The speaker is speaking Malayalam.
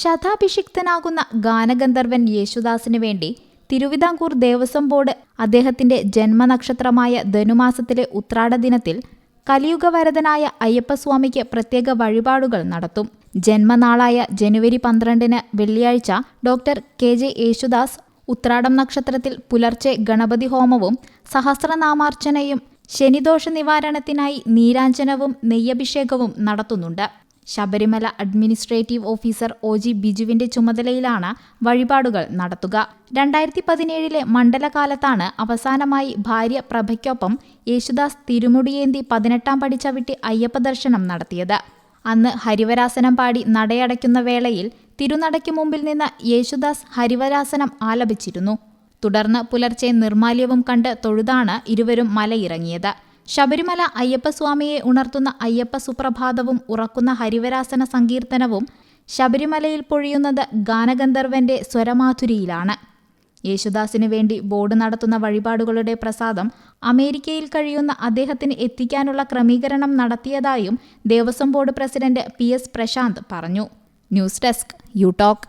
ശതാഭിഷിക്തനാകുന്ന ഗാനഗന്ധർവൻ യേശുദാസിനു വേണ്ടി തിരുവിതാംകൂർ ദേവസ്വം ബോർഡ് അദ്ദേഹത്തിന്റെ ജന്മനക്ഷത്രമായ ധനുമാസത്തിലെ ഉത്രാട ദിനത്തിൽ കലിയുഗവരതനായ അയ്യപ്പസ്വാമിക്ക് പ്രത്യേക വഴിപാടുകൾ നടത്തും. ജന്മനാളായ ജനുവരി പന്ത്രണ്ടിന് വെള്ളിയാഴ്ച ഡോക്ടർ കെ. ജെ. യേശുദാസ് ഉത്രാടം നക്ഷത്രത്തിൽ പുലർച്ചെ ഗണപതി ഹോമവും സഹസ്രനാമാർച്ചനയും ശനിദോഷ നിവാരണത്തിനായി നീരാഞ്ജനവും നെയ്യഭിഷേകവും നടത്തുന്നുണ്ട്. Sabarimala administrative officer O G ബിജുവിന്റെ ചുമതലയിലാണ് വഴിപാടുകൾ നടത്തുക. രണ്ടായിരത്തി പതിനേഴിലെ മണ്ഡലകാലത്താണ് അവസാനമായി ഭാര്യ പ്രഭയ്ക്കൊപ്പം യേശുദാസ് തിരുമുടിയേന്തി പതിനെട്ടാം പടി ചവിട്ടി അയ്യപ്പ ദർശനം നടത്തിയത്. അന്ന് ഹരിവരാസനം പാടി നടയടയ്ക്കുന്ന വേളയിൽ തിരുനടയ്ക്ക് മുമ്പിൽ നിന്ന് യേശുദാസ് ഹരിവരാസനം ആലപിച്ചിരുന്നു. തുടർന്ന് പുലർച്ചെ നിർമാല്യവും കണ്ട് തൊഴുതാണ് ഇരുവരും മലയിറങ്ങിയത്. ശബരിമല അയ്യപ്പസ്വാമിയെ ഉണർത്തുന്ന അയ്യപ്പ സുപ്രഭാതവും ഉറക്കുന്ന ഹരിവരാസന സങ്കീർത്തനവും ശബരിമലയിൽ പൊഴിയുന്നത് ഗാനഗന്ധർവന്റെ സ്വരമാധുരിയിലാണ്. യേശുദാസിനു വേണ്ടി ബോർഡ് നടത്തുന്ന വഴിപാടുകളുടെ പ്രസാദം അമേരിക്കയിൽ കഴിയുന്ന അദ്ദേഹത്തിന് എത്തിക്കാനുള്ള ക്രമീകരണം നടത്തിയതായും Devaswom board president P S Prashanth പറഞ്ഞു. News desk U talk.